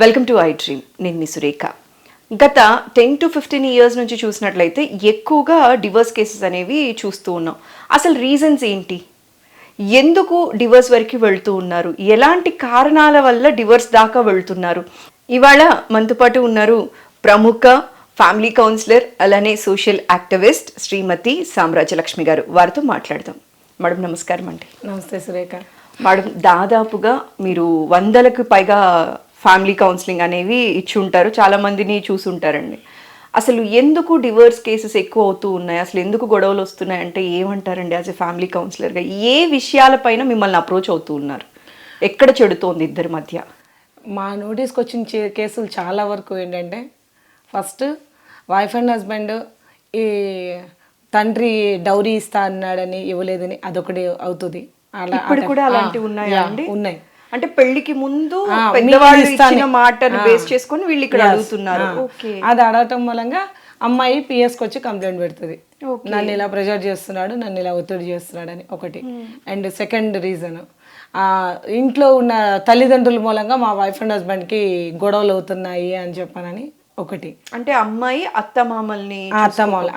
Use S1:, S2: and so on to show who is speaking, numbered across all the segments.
S1: Welcome to I dream నేను మీ సురేఖ. గత ten to fifteen years నుంచి చూసినట్లయితే ఎక్కువగా డివోర్స్ కేసెస్ అనేవి చూస్తూ ఉన్నాం. అసలు రీజన్స్ ఏంటి? ఎందుకు డివోర్స్ వరకు వెళ్తూ ఉన్నారు? ఎలాంటి కారణాల వల్ల డివోర్స్ దాకా వెళ్తున్నారు? ఇవాళ మనతో పాటు ఉన్నారు ప్రముఖ ఫ్యామిలీ కౌన్సిలర్ అలానే సోషల్ యాక్టివిస్ట్ శ్రీమతి సామ్రాజ్యలక్ష్మి గారు. వారితో మాట్లాడదాం. మేడం నమస్కారం అండి.
S2: నమస్తే సురేఖ.
S1: మేడం దాదాపుగా మీరు వందలకు పైగా ఫ్యామిలీ కౌన్సిలింగ్ అనేవి ఇచ్చి ఉంటారు చాలా మందిని చూసుంటారండి. అసలు ఎందుకు డివోర్స్ కేసెస్ ఎక్కువ అవుతూ ఉన్నాయి? అసలు ఎందుకు గొడవలు వస్తున్నాయి? అంటే ఏమంటారండి యాజ్ ఎ ఫ్యామిలీ కౌన్సిలర్గా ఏ విషయాలపైన మిమ్మల్ని అప్రోచ్ అవుతూ ఉన్నారు? ఎక్కడ చెడుతోంది ఇద్దరి మధ్య?
S2: మా నోటీస్కి వచ్చిన కేసులు చాలా వరకు ఏంటంటే ఫస్ట్ వైఫ్ అండ్ హస్బెండ్ ఈ తండ్రి డౌరీ ఇస్తా అన్నాడని ఇవ్వలేదని అదొకటి అవుతుంది. అలా
S1: ఇప్పుడు కూడా అలాంటివి ఉన్నాయా
S2: ఉన్నాయి.
S1: అంటే పెళ్ళికి ముందు పెద్దవాళ్ళు. ఇచ్చిన మాటను. బేస్ చేసుకొని వీళ్ళు ఇక్కడ. అడుగుతున్నారు.
S2: అది అడగటం మూలంగా అమ్మాయి పిఎస్కి వచ్చి కంప్లైంట్ పెడుతుంది. నన్ను ఇలా ప్రెజర్ చేస్తున్నాడు నన్ను ఇలా ఒత్తిడి చేస్తున్నాడు అని ఒకటి అండ్ సెకండ్ రీజన్ ఇంట్లో ఉన్న తల్లిదండ్రుల మూలంగా మా వైఫ్ అండ్ హస్బెండ్కి గొడవలు అవుతున్నాయి అని చెప్పానని ఒకటి.
S1: అంటే అమ్మాయి అత్త మామల్ని
S2: ఆ అత్తమామలు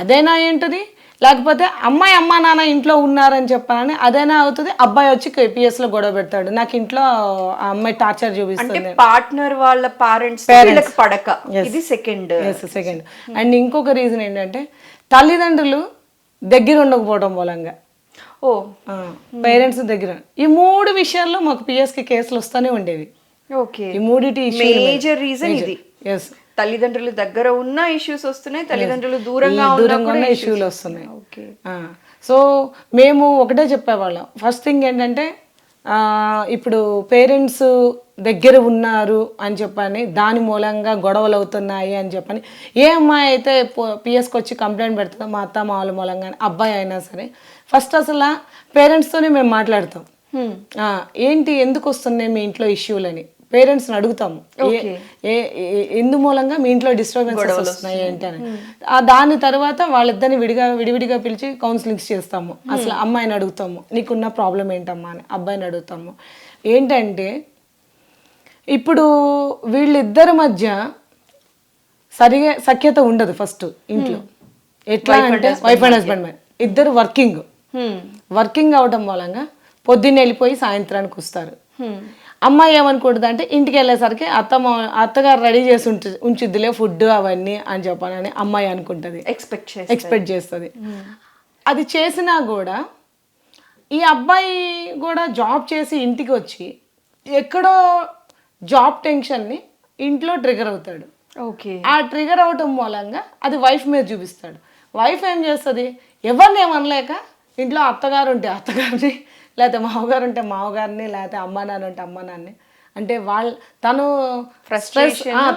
S2: అదేనా ఏంటిది? లేకపోతే అమ్మాయి అమ్మా నాన్న ఇంట్లో ఉన్నారని చెప్పానని అదేనా అవుతుంది. అబ్బాయి వచ్చి KPS లో గొడవ పెడతాడు. నాకు ఇంట్లో ఆ అమ్మాయి టార్చర్ చూపిస్తుంది.
S1: పార్ట్నర్ వాళ్ళ పేరెంట్స్ వీళ్ళకి పడక. ఇది సెకండ్
S2: సెకండ్ అండ్ ఇంకొక రీజన్ ఏంటంటే తల్లిదండ్రులు దగ్గర ఉండకపోవడం మూలంగా.
S1: ఓ.
S2: పేరెంట్స్ దగ్గర. ఈ మూడు విషయాల్లో మాకు పిఎస్కి కేసులు వస్తూనే ఉండేవి.
S1: ఓకే.
S2: ఈ మూడిటి
S1: మేజర్ రీజన్ ఇది.
S2: ఎస్
S1: తల్లిదండ్రుల దగ్గర ఉన్న ఇష్యూస్ వస్తున్నాయి తల్లిదండ్రులు దూరంగా ఉన్నా
S2: దూరంగా ఉన్న. ఇష్యూలు వస్తున్నాయి.
S1: ఓకే
S2: సో మేము ఒకటే చెప్పేవాళ్ళం. ఫస్ట్ థింగ్ ఏంటంటే ఇప్పుడు పేరెంట్స్ దగ్గర ఉన్నారు అని చెప్పని దాని మూలంగా గొడవలు అవుతున్నాయి అని చెప్పని ఏ అమ్మాయి అయితే పిఎస్కి వచ్చి కంప్లైంట్ పెడుతుందో మా అత్త మామూల మూలంగా అబ్బాయి అయినా సరే ఫస్ట్ అసలు పేరెంట్స్తోనే మేము మాట్లాడతాం.
S1: Hmm.
S2: ఏంటి ఎందుకు వస్తున్నాయి మీ ఇంట్లో ఇష్యూలని పేరెంట్స్ని అడుగుతాము. ఏ- ఎందు మూలంగా మీ ఇంట్లో డిస్టర్బెన్సెస్ వస్తున్నాయి ఏంటి అని. ఆ దాని తర్వాత వాళ్ళిద్దరిని విడిగా విడివిడిగా పిలిచి కౌన్సిలింగ్స్ చేస్తాము. అసలు అమ్మాయిని అడుగుతాము. నీకున్న ప్రాబ్లం ఏంటమ్మా అని అబ్బాయిని అడుగుతాము. ఏంటంటే ఇప్పుడు వీళ్ళిద్దరి మధ్య సరిగా సఖ్యత ఉండదు ఫస్ట్ ఇంట్లో. ఎట్లా అంటే వైఫ్ అండ్ హస్బెండ్ ఇద్దరు వర్కింగ్. వర్కింగ్ అవడం మూలంగా పొద్దున్న వెళ్ళిపోయి సాయంత్రానికి వస్తారు. అమ్మాయి ఏమనుకుంటుంది అంటే ఇంటికి వెళ్ళేసరికి అత్త మా- అత్తగారు రెడీ చేసి ఉంచు ఉంచుద్దిలే ఫుడ్ అవన్నీ అని చెప్పానని అమ్మాయి అనుకుంటుంది.
S1: ఎక్స్పెక్ట్
S2: ఎక్స్పెక్ట్ చేస్తుంది. అది చేసినా కూడా ఈ అబ్బాయి కూడా జాబ్ చేసి ఇంటికి వచ్చి ఎక్కడో జాబ్ టెన్షన్ని ఇంట్లో ట్రిగర్ అవుతాడు.
S1: ఓకే
S2: ఆ ట్రిగర్ అవటం మూలంగా అది వైఫ్ మీద చూపిస్తాడు. వైఫ్ ఏం చేస్తుంది? ఎవరిని ఏమనలేక ఇంట్లో అత్తగారు ఉంటే అత్తగారిని లేకపోతే మామగారు ఉంటే మామగారిని లేకపోతే అమ్మ నాన్న ఉంటే అమ్మ నాన్ని. అంటే వాళ్ళ తను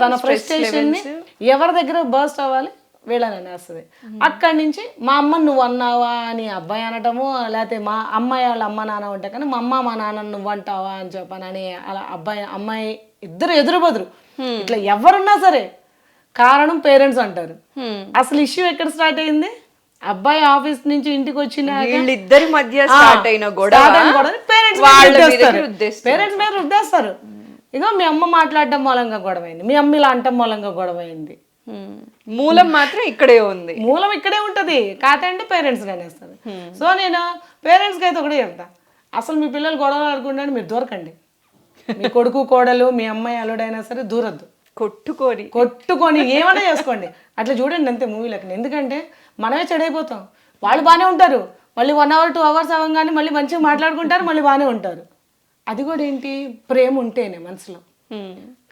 S2: తన ఫ్రస్ట్రేషన్ని ఎవరి దగ్గర బర్స్ట్ అవ్వాలి? వీళ్ళని అనేస్తుంది. అక్కడి నుంచి మా అమ్మ నువ్వు అన్నావా అని అబ్బాయి అనటము లేకపోతే మా అమ్మాయి వాళ్ళ అమ్మ నాన్న ఉంటే కానీ మా అమ్మ మా నాన్న నువ్వు అంటావా అని చెప్పానని అలా అబ్బాయి అమ్మాయి ఇద్దరు ఎదురు బదురు ఇట్లా ఎవరున్నా సరే కారణం పేరెంట్స్ అంటారు. అసలు ఇష్యూ ఎక్కడ స్టార్ట్ అయింది? అబ్బాయి ఆఫీస్ నుంచి ఇంటికి వచ్చిన
S1: వీళ్ళిద్దరి మధ్య స్టార్ట్ అయిన గొడవ.
S2: పేరెంట్స్. పేరెంట్స్ మీద రుద్దేస్తారు. ఇగో మీ అమ్మ మాట్లాడటం మూలంగా గొడవైంది. మీ అమ్మ ఇలా అంటం మూలంగా గొడవైంది.
S1: మూలం మాత్రం ఇక్కడే ఉంది.
S2: మూలం ఇక్కడే ఉంటది. కాదంటే పేరెంట్స్ అనేస్తారు. సో నేను పేరెంట్స్కి అయితే ఒకటే చెప్తా. అసలు మీ పిల్లలు గొడవలు ఆడుకుంటే మీరు దూరకండి. మీ కొడుకు కోడలు మీ అమ్మాయి అల్లుడైనా సరే దూరద్దు.
S1: కొట్టుకొని.
S2: కొట్టుకొని ఏమైనా చేసుకోండి. అట్లా చూడండి అంతే మూవీలకి ఎందుకంటే మనమే చెడైపోతాం. వాళ్ళు బాగానే ఉంటారు. మళ్ళీ వన్ అవర్ టూ అవర్స్ అవ్వగానే మళ్ళీ మంచిగా మాట్లాడుకుంటారు మళ్ళీ బాగానే ఉంటారు. అది కూడా ఏంటి? ప్రేమ ఉంటేనే మనసులో.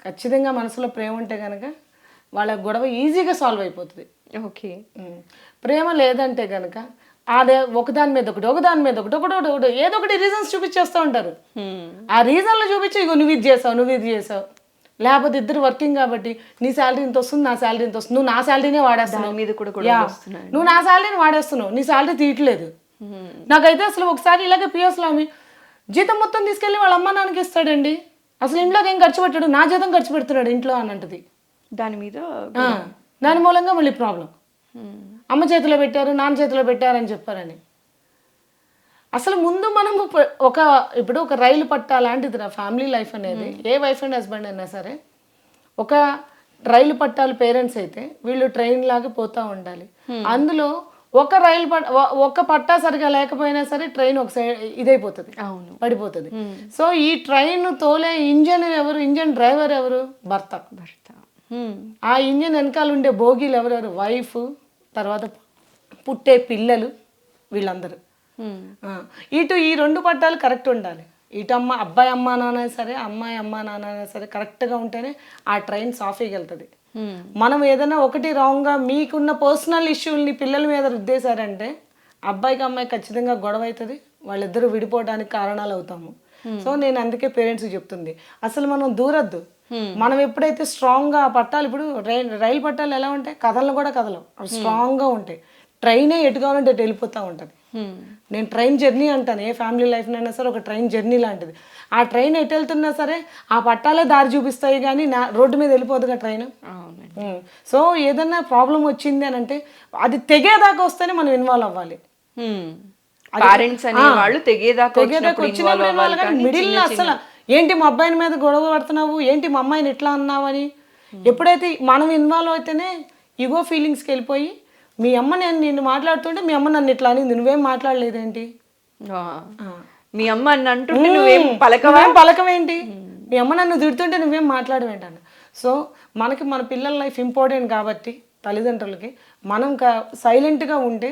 S2: ఖచ్చితంగా మనసులో ప్రేమ ఉంటే కనుక వాళ్ళ గొడవ ఈజీగా సాల్వ్ అయిపోతుంది.
S1: ఓకే.
S2: ప్రేమ లేదంటే కనుక అదే ఒకదాని మీద ఒకటి ఒకదాని మీద ఒకటి ఒకటి ఒకటి ఒకటి ఏదో ఒకటి రీజన్స్ చూపించేస్తూ ఉంటారు. ఆ రీజన్లు చూపించి ఇగో నువ్వు ఇది చేసావు నువ్వు ఇది చేసావు. లేకపోతే ఇద్దరు వర్కింగ్ కాబట్టి నీ శాలరీ ఇంత వస్తుంది నా శాలరీ ఇంత వస్తుంది. నువ్వు నా శాలరీనే వాడేస్తున్నావు.
S1: మీద కూడా
S2: నువ్వు నా శాలరీని వాడేస్తున్నావు. నీ శాలరీ తీయట్లేదు. నాకైతే అసలు ఒకసారి ఇలాగే పిఎస్లో ఆమె జీతం మొత్తం తీసుకెళ్ళి వాళ్ళ అమ్మ నాన్నకి ఇస్తాడండి. అసలు ఇంట్లోకి ఏం ఖర్చు పెట్టాడు? నా జీతం ఖర్చు పెడుతున్నాడు ఇంట్లో అని అంటది
S1: దాని మీద
S2: దాని మూలంగా మళ్ళీ ప్రాబ్లం. అమ్మ చేతిలో పెట్టారు నాన్న చేతిలో పెట్టారని చెప్పారని. అసలు ముందు మనము ఒక ఇప్పుడు ఒక రైలు పట్టా లాంటిది రా ఫ్యామిలీ లైఫ్ అనేది. ఏ వైఫ్ అండ్ హస్బెండ్ అయినా సరే ఒక రైలు పట్టాలు పేరెంట్స్ అయితే వీళ్ళు ట్రైన్ లాగా పోతా ఉండాలి. అందులో ఒక రైలు పట్ ఒక పట్టా సరిగా లేకపోయినా సరే ట్రైన్ ఒక సైడ్ ఇదైపోతుంది.
S1: అవును.
S2: పడిపోతుంది. సో ఈ ట్రైన్ తోలే ఇంజన్ ఎవరు ఇంజన్ డ్రైవర్ ఎవరు? భర్త.
S1: భర్త.
S2: ఆ ఇంజన్ వెనకాల ఉండే భోగిలు ఎవరెవరు? వైఫ్ తర్వాత పుట్టే పిల్లలు వీళ్ళందరూ. ఇటు ఈ రెండు పట్టాలు కరెక్ట్ ఉండాలి. ఇటు అమ్మ అబ్బాయి అమ్మ నాన్న సరే అమ్మాయి అమ్మ నాన్న సరే కరెక్ట్గా ఉంటేనే ఆ ట్రైన్ వెళ్తుంది
S1: హ్మ్.
S2: మనం ఏదైనా ఒకటి రాంగ్గా మీకున్న పర్సనల్ ఇష్యూల్ని పిల్లల మీద రుద్దేశారంటే అబ్బాయికి అమ్మాయి ఖచ్చితంగా గొడవ అవుతుంది. వాళ్ళిద్దరూ విడిపోవడానికి కారణాలు అవుతాము. సో నేను అందుకే పేరెంట్స్కి చెప్తుంది. అసలు మనం దూరద్దు. మనం ఎప్పుడైతే స్ట్రాంగ్గా ఆ పట్టాలు ఇప్పుడు రైల్ రైలు పట్టాలు ఎలా ఉంటాయి? కథలు కూడా కదలవు అవి స్ట్రాంగ్గా ఉంటాయి. ట్రైనే ఎటు కావాలంటే వెళ్ళిపోతూ ఉంటుంది. నేను ట్రైన్ జర్నీ అంటాను ఏ ఫ్యామిలీ లైఫ్నైనా సరే ఒక ట్రైన్ జర్నీ లాంటిది. ఆ ట్రైన్ ఎటు వెళ్తున్నా సరే ఆ పట్టాలే దారి చూపిస్తాయి కానీ నా రోడ్డు మీద వెళ్ళిపోదుగా ట్రైన్? సో ఏదన్నా ప్రాబ్లం వచ్చింది అని అంటే అది తెగేదాకా వస్తేనే మనం ఇన్వాల్వ్ అవ్వాలి.
S1: పేరెంట్స్ అనే వాళ్ళు తెగేదాకా వచ్చినప్పుడు
S2: ఇన్వాల్వ్ కానీ మిడిల్ అసలు ఏంటి మా అబ్బాయిని మీద గొడవ పడుతున్నావు? ఏంటి మా అమ్మాయిని ఇట్లా అన్నావని ఎప్పుడైతే మనం ఇన్వాల్వ్ అయితేనే ఇగో ఫీలింగ్స్కి వెళ్ళిపోయి మీ అమ్మ నేను నిన్ను మాట్లాడుతుంటే మీ అమ్మ నన్ను ఇట్లా అనింది. నువ్వేం మాట్లాడలేదేంటి.
S1: మీ అమ్మ అని అంటుంటే నువ్వేం పలకవా?
S2: పలకమేంటి మీ అమ్మ నన్ను తిడుతుంటే నువ్వేం మాట్లాడవేంటాను సో మనకి మన పిల్లల లైఫ్ ఇంపార్టెంట్ కాబట్టి తల్లిదండ్రులకి మనం సైలెంట్గా ఉంటే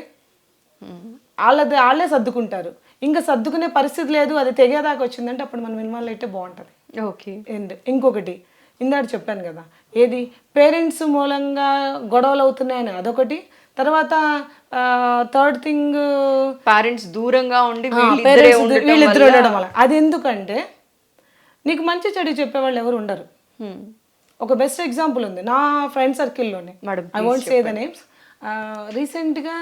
S2: వాళ్ళది వాళ్ళే సర్దుకుంటారు. ఇంకా సర్దుకునే పరిస్థితి లేదు. అది తెగేదాకా వచ్చిందంటే అప్పుడు మనం ఇన్వాల్వ్ అయితే బాగుంటుంది.
S1: ఓకే.
S2: అండ్ ఇంకొకటి ఇందాక చెప్పాను కదా ఏది? పేరెంట్స్ మూలంగా గొడవలు అవుతున్నాయని అదొకటి. తర్వాత థర్డ్ థింగ్
S1: పేరెంట్స్ దూరంగా ఉండి వీళ్ళిద్దరే
S2: ఉండడం వల్ల. అది ఎందుకంటే నీకు మంచి చెడు చెప్పేవాళ్ళు ఎవరు ఉండరు. ఒక బెస్ట్ ఎగ్జాంపుల్ ఉంది. నా friend సర్కిల్లోనే I want say the names రీసెంట్గా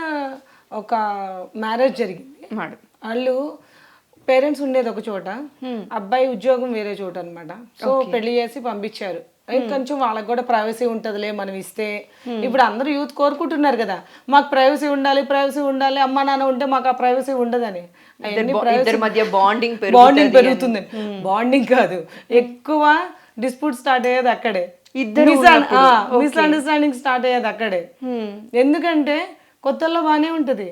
S2: ఒక మ్యారేజ్ జరిగింది.
S1: మేడం
S2: వాళ్ళు పేరెంట్స్ ఉండేది ఒక చోట. అబ్బాయి ఉద్యోగం వేరే చోట అన్నమాట. సో పెళ్ళి చేసి పంపించారు. కొంచెం వాళ్ళకి కూడా ప్రైవసీ ఉంటుందిలే మనం ఇస్తే. ఇప్పుడు అందరూ యూత్ కోరుకుంటున్నారు కదా మాకు ప్రైవసీ ఉండాలి ప్రైవసీ ఉండాలి అమ్మ నాన్న ఉంటే మాకు ఆ ప్రైవసీ ఉండదని.
S1: ఇద్దరి మధ్య బాండింగ్
S2: బాండింగ్ పెరుగుతుంది బాండింగ్ కాదు. ఎక్కువ డిస్ప్యూట్ స్టార్ట్ అయ్యేది అక్కడే.
S1: ఇద్దరు
S2: మిస్అండర్స్టాండింగ్ స్టార్ట్ అయ్యేది అక్కడే. ఎందుకంటే కొత్తలో బాగానే ఉంటుంది.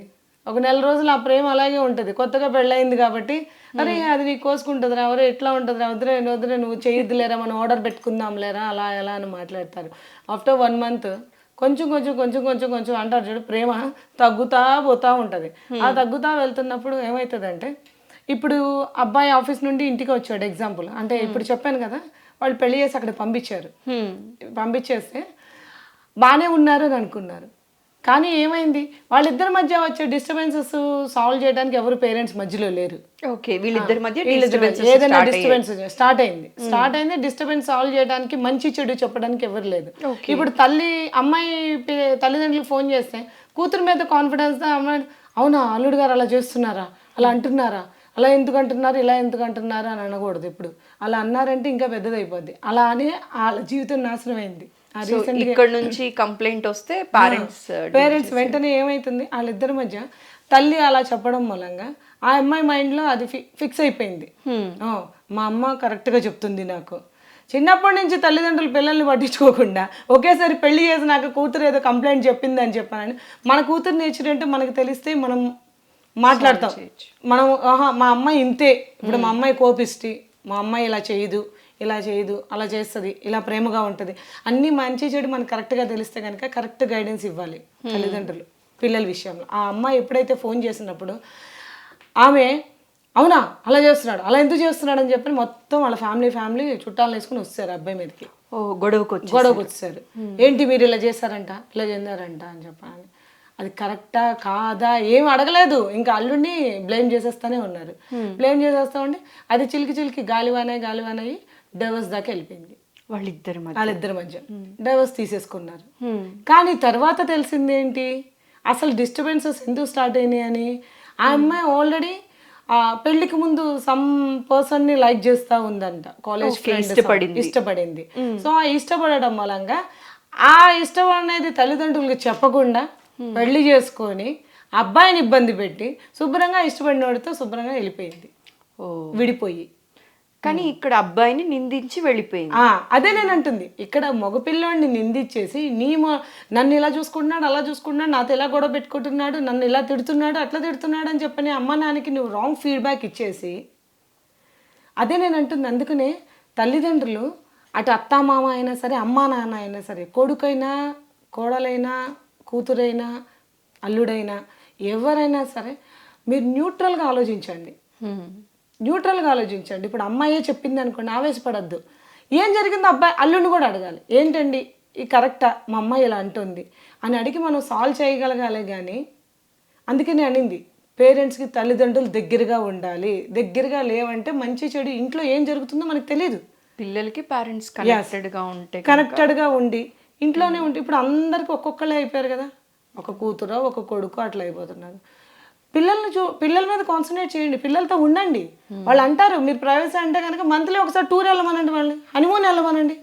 S2: ఒక నెల రోజులు ఆ ప్రేమ అలాగే ఉంటుంది. కొత్తగా పెళ్ళయింది కాబట్టి అరే అది నీకు కోసుకుంటుందిరా ఎవరో ఎట్లా ఉంటుందిరా వద్దురే వద్దురే నువ్వు చేయొద్దులేరా మనం ఆర్డర్ పెట్టుకుందాం లేరా అలా ఎలా అని మాట్లాడతారు. ఆఫ్టర్ వన్ మంత్ కొంచెం కొంచెం కొంచెం కొంచెం కొంచెం అంటారు చూడు ప్రేమ తగ్గుతా పోతా ఉంటుంది. ఆ తగ్గుతా వెళ్తున్నప్పుడు ఏమవుతుందంటే ఇప్పుడు అబ్బాయి ఆఫీస్ నుండి ఇంటికి వచ్చాడు ఎగ్జాంపుల్ అంటే ఇప్పుడు చెప్పాను కదా వాళ్ళు పెళ్ళి చేసి అక్కడ పంపించారు. పంపించేస్తే బాగానే ఉన్నారు అని అనుకున్నారు. కానీ ఏమైంది? వాళ్ళిద్దరి మధ్య వచ్చే డిస్టర్బెన్సెస్ సాల్వ్ చేయడానికి ఎవరు పేరెంట్స్ మధ్యలో లేరు.
S1: ఓకే వీళ్ళిద్దరి మధ్య
S2: ఏదైనా. డిస్టర్బెన్స్ స్టార్ట్ అయింది. స్టార్ట్ అయింది డిస్టర్బెన్స్ సాల్వ్ చేయడానికి మంచి చెడు చెప్పడానికి ఎవరు లేదు. ఇప్పుడు తల్లి అమ్మాయి తల్లిదండ్రులకు ఫోన్ చేస్తే కూతురు మీద కాన్ఫిడెన్స్ అమ్మాయి అవునా అల్లుడు గారు అలా చేస్తున్నారా? అలా అంటున్నారా? అలా ఎందుకు అంటున్నారు? ఇలా ఎందుకు అంటున్నారు? అని అనకూడదు ఇప్పుడు. అలా అన్నారంటే ఇంకా పెద్దది అయిపోద్ది అలా అని వాళ్ళ జీవితం నాశనం అయింది.
S1: ఇక్కడ నుంచి కంప్లైంట్ వస్తే పేరెంట్స్
S2: పేరెంట్స్ వెంటనే ఏమైతుంది? వాళ్ళిద్దరి మధ్య తల్లి అలా చెప్పడం మూలంగా ఆ అమ్మాయి మైండ్లో అది ఫిక్స్ అయిపోయింది. ఓ, మా అమ్మ కరెక్ట్గా చెప్తుంది నాకు. చిన్నప్పటి నుంచి తల్లిదండ్రులు పిల్లల్ని పట్టించుకోకుండా ఒకేసారి పెళ్ళి చేసినాక కూతురు ఏదో కంప్లైంట్ చెప్పింది అని చెప్పానని మన కూతురు నేచర్ ఏంటో మనకు తెలిస్తే మనం మాట్లాడతాం. మనం ఆహా మా అమ్మాయి ఇంతే. ఇప్పుడు మా అమ్మాయి కోపిష్టి మా అమ్మాయి ఇలా చేయదు. ఇలా చేయదు అలా చేస్తుంది ఇలా ప్రేమగా ఉంటుంది. అన్నీ మంచి చెడు మనకు కరెక్ట్గా తెలిస్తే కనుక కరెక్ట్ గైడెన్స్ ఇవ్వాలి తల్లిదండ్రులు పిల్లల విషయంలో. ఆ అమ్మాయి ఎప్పుడైతే ఫోన్ చేసినప్పుడు ఆమె అవునా అలా చేస్తున్నాడు అలా ఎందుకు చేస్తున్నాడు? అని చెప్పి మొత్తం వాళ్ళ ఫ్యామిలీ ఫ్యామిలీ చుట్టాలు వేసుకుని వస్తారు అబ్బాయి మీదకి.
S1: ఓ గొడవకు
S2: గొడవకు వచ్చారు ఏంటి మీరు ఇలా చేశారంట ఇలా చేశారంట అని చెప్పాను అది కరెక్టా కాదా? ఏం అడగలేదు. ఇంకా అల్లుడిని బ్లేమ్ చేసేస్తానే ఉన్నారు. బ్లేమ్ చేసేస్తా ఉండి అది చిలికి చిలికి గాలివానే గాలివాన్ అయ్యి డైవర్స్ దాకా వెళ్ళిపోయింది.
S1: వాళ్ళిద్దరి మధ్య.
S2: వాళ్ళిద్దరి మధ్య. డైవర్స్ తీసేసుకున్నారు. కానీ తర్వాత తెలిసింది ఏంటి? అసలు డిస్టర్బెన్సెస్ ఎందుకు స్టార్ట్ అయినాయి అని? ఆ అమ్మాయి ఆల్రెడీ పెళ్ళికి ముందు సమ్ పర్సన్ని లైక్ చేస్తా ఉందంట. కాలేజ్
S1: ఇష్టపడింది.
S2: ఇష్టపడింది. సో ఆ ఇష్టపడడం మూలంగా ఆ ఇష్టం అనేది తల్లిదండ్రులకు చెప్పకుండా పెళ్ళి చేసుకొని అబ్బాయిని ఇబ్బంది పెట్టి శుభ్రంగా ఇష్టపడినోడితో శుభ్రంగా వెళ్ళిపోయింది. విడిపోయి.
S1: కానీ ఇక్కడ అబ్బాయిని నిందించి వెళ్ళిపోయింది.
S2: అదే నేను అంటుంది. ఇక్కడ మగపిల్లోడిని నిందించేసి నీ నన్ను ఇలా చూసుకుంటున్నాడు అలా చూసుకుంటున్నాడు నాతో ఇలా గొడవ పెట్టుకుంటున్నాడు నన్ను ఇలా తిడుతున్నాడు అట్లా తిడుతున్నాడు అని చెప్పని అమ్మ నాన్నకి నువ్వు రాంగ్ ఫీడ్బ్యాక్ ఇచ్చేసి అదే నేను అంటుంది. అందుకనే తల్లిదండ్రులు అటు అత్త మామ అయినా సరే అమ్మా నాన్న అయినా సరే కొడుకైనా కోడలైనా కూతురైనా అల్లుడైనా ఎవరైనా సరే మీరు న్యూట్రల్గా ఆలోచించండి. న్యూట్రల్గా ఆలోచించండి. ఇప్పుడు అమ్మాయే చెప్పింది అనుకోండి ఆవేశపడద్దు. ఏం జరిగిందో అబ్బాయి అల్లుడిని కూడా అడగాలి. ఏంటండి ఈ కరెక్టా? మా అమ్మాయి ఇలా అంటుంది. అని అడిగి మనం సాల్వ్ చేయగలగాలి కానీ అందుకనే అనింది పేరెంట్స్కి తల్లిదండ్రులు దగ్గరగా ఉండాలి. దగ్గరగా లేవంటే మంచి చెడు ఇంట్లో ఏం జరుగుతుందో మనకు తెలియదు
S1: పిల్లలకి పేరెంట్స్ కనెక్టెడ్గా ఉంటే
S2: కనెక్టెడ్గా ఉండి ఇంట్లోనే ఉండి ఇప్పుడు అందరికి ఒక్కొక్కళ్ళే అయిపోయారు కదా. ఒక కూతురో ఒక కొడుకు అట్లా అయిపోతున్నారు. పిల్లల్ని చూ పిల్లల మీద కాన్సన్ట్రేట్ చేయండి పిల్లలతో ఉండండి. వాళ్ళు అంటారు మీరు ప్రైవసీ అంటే కనుక మంత్లీ ఒకసారి టూర్ వెళ్ళమనండి వాళ్ళని హనీమూన్ వెళ్ళమనండి.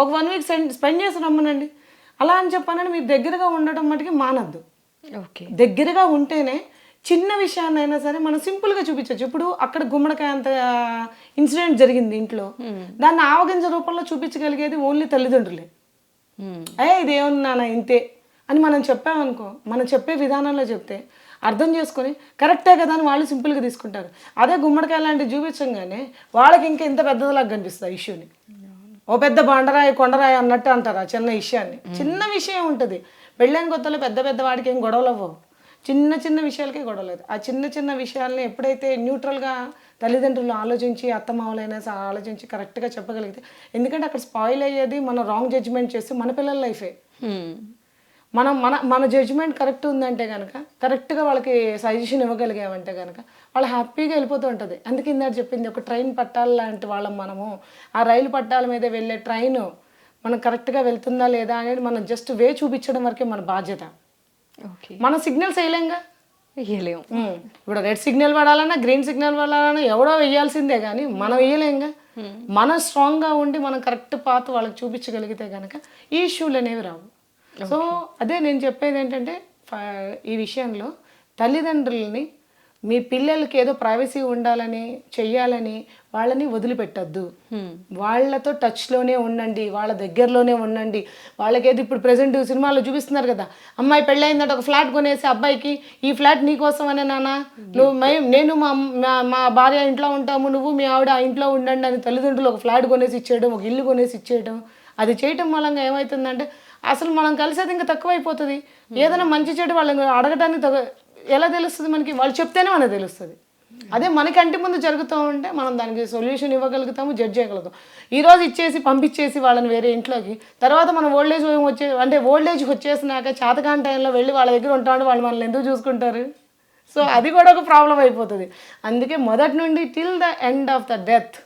S2: ఒక వన్ వీక్ స్పెండ్ చేసి రమ్మనండి. అలా అని చెప్పానని మీరు దగ్గరగా ఉండటం మటుకి మానద్దు.
S1: ఓకే.
S2: దగ్గరగా ఉంటేనే చిన్న విషయాన్నైనా సరే మనం సింపుల్గా చూపించవచ్చు ఇప్పుడు అక్కడ గుమ్మడికాయ అంత ఇన్సిడెంట్ జరిగింది ఇంట్లో. దాన్ని ఆవగింజ రూపంలో చూపించగలిగేది ఓన్లీ తల్లిదండ్రులే. ఏ ఇదేమన్నా ఇంతే అని మనం చెప్పామనుకో మనం చెప్పే విధానంలో చెప్తే అర్థం చేసుకొని కరెక్టే కదా అని వాళ్ళు సింపుల్గా తీసుకుంటారు. అదే గుమ్మడికాయ లాంటివి చూపించంగానే వాళ్ళకి ఇంకా ఇంత పెద్దదిలాగా కనిపిస్తుంది ఆ ఇష్యూని. ఓ పెద్ద బండరాయి కొండరాయి అన్నట్టు అంటారు ఆ చిన్న విషయాన్ని. చిన్న విషయం ఉంటుంది. పెళ్ళైన కొత్తలో పెద్ద పెద్ద వాడికి ఏం గొడవలు అవ్వవు. చిన్న చిన్న విషయాలకే గొడవలు అవుతాయి. ఆ చిన్న చిన్న విషయాల్ని ఎప్పుడైతే న్యూట్రల్గా తల్లిదండ్రులు ఆలోచించి అత్తమామలైనా సరే ఆలోచించి కరెక్ట్గా చెప్పగలిగితే ఎందుకంటే అక్కడ స్పాయిల్ అయ్యేది మనం రాంగ్ జడ్జిమెంట్ చేస్తే మన పిల్లల లైఫే. మనం మన మన జడ్జిమెంట్ కరెక్ట్ ఉందంటే కనుక కరెక్ట్గా వాళ్ళకి సజెషన్ ఇవ్వగలిగామంటే కనుక వాళ్ళు హ్యాపీగా వెళ్ళిపోతూ ఉంటుంది. అందుకే ఇందాక చెప్పింది ఒక ట్రైన్ పట్టాల లాంటి వాళ్ళం మనము. ఆ రైలు పట్టాల మీద వెళ్ళే ట్రైన్ మనం కరెక్ట్గా వెళ్తుందా లేదా అనేది మనం జస్ట్ వే చూపించడం వరకే మన బాధ్యత.
S1: ఓకే.
S2: మనం సిగ్నల్స్ వేయలేంగా
S1: వేయలేం
S2: ఉమ్. ఇప్పుడు రెడ్ సిగ్నల్ పడాలన్నా గ్రీన్ సిగ్నల్ పడాలన్నా ఎవడో వేయాల్సిందే కానీ మనం వేయలేంగా మనం స్ట్రాంగ్గా ఉండి మనం కరెక్ట్ పాత్ వాళ్ళకి చూపించగలిగితే కనుక ఈ ఇష్యూలు అనేవి రావు. సో అదే నేను చెప్పేది ఏంటంటే ఈ విషయంలో తల్లిదండ్రులని మీ పిల్లలకి ఏదో ప్రైవసీ ఉండాలని చెయ్యాలని వాళ్ళని వదిలిపెట్టద్దు. వాళ్ళతో టచ్లోనే ఉండండి వాళ్ళ దగ్గరలోనే ఉండండి. వాళ్ళకేది ఇప్పుడు ప్రజెంట్ సినిమాలో చూపిస్తున్నారు కదా అమ్మాయి పెళ్ళయిందంటే ఒక ఫ్లాట్ కొనేసి అబ్బాయికి ఈ ఫ్లాట్ నీకోసం అనే నాన్న? నువ్వు మే- నేను మా మా- మా భార్య ఇంట్లో ఉంటాము నువ్వు మీ ఆవిడ ఆ ఇంట్లో ఉండండి అని తల్లిదండ్రులు ఒక ఫ్లాట్ కొనేసి ఇచ్చేయడం ఒక ఇల్లు కొనేసి ఇచ్చేయడం అది చేయటం మూలంగా ఏమవుతుందంటే అసలు మనం కలిసేది ఇంకా తక్కువైపోతుంది. ఏదైనా మంచి చెడు వాళ్ళని అడగడానికి ఎలా తెలుస్తుంది మనకి? వాళ్ళు చెప్తేనే మనకు తెలుస్తుంది. అదే మన కంటి ముందు జరుగుతూ ఉంటే మనం దానికి సొల్యూషన్ ఇవ్వగలుగుతాము జడ్జ్ చేయగలుగుతాం. ఈ రోజు ఇచ్చేసి పంపించేసి వాళ్ళని వేరే ఇంట్లోకి తర్వాత మనం ఓల్డేజ్ హోమ్ వచ్చే అంటే ఓల్డేజ్ వచ్చేసినాక చేతకాని టైంలో వెళ్ళి వాళ్ళ దగ్గర ఉంటాడు వాళ్ళు మనల్ని ఎందుకు చూసుకుంటారు? సో అది కూడా ఒక ప్రాబ్లం అయిపోతుంది. అందుకే మొదటి నుండి till the end of the death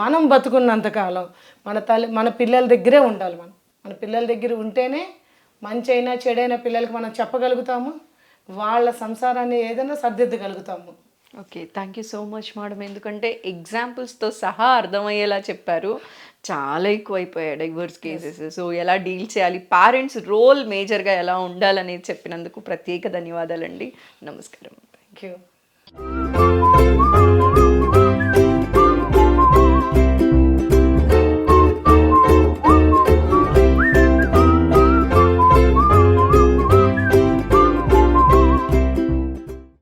S2: మనం బతుకున్నంత కాలం మన తల్లి మన పిల్లల దగ్గరే ఉండాలి మనం. మన పిల్లల దగ్గర ఉంటేనే మంచి అయినా చెడైనా పిల్లలకి మనం చెప్పగలుగుతాము. వాళ్ళ సంసారాన్ని ఏదైనా సర్దిద్దగలుగుతాము.
S1: Okay thank you so much madam ఎందుకంటే ఎగ్జాంపుల్స్తో సహా అర్థమయ్యేలా చెప్పారు. చాలా ఎక్కువైపోయాయి డైవర్స్ కేసెస్ సో ఎలా డీల్ చేయాలి? పేరెంట్స్ రోల్ మేజర్గా ఎలా ఉండాలనేది చెప్పినందుకు ప్రత్యేక ధన్యవాదాలండి. నమస్కారం.
S2: Thank you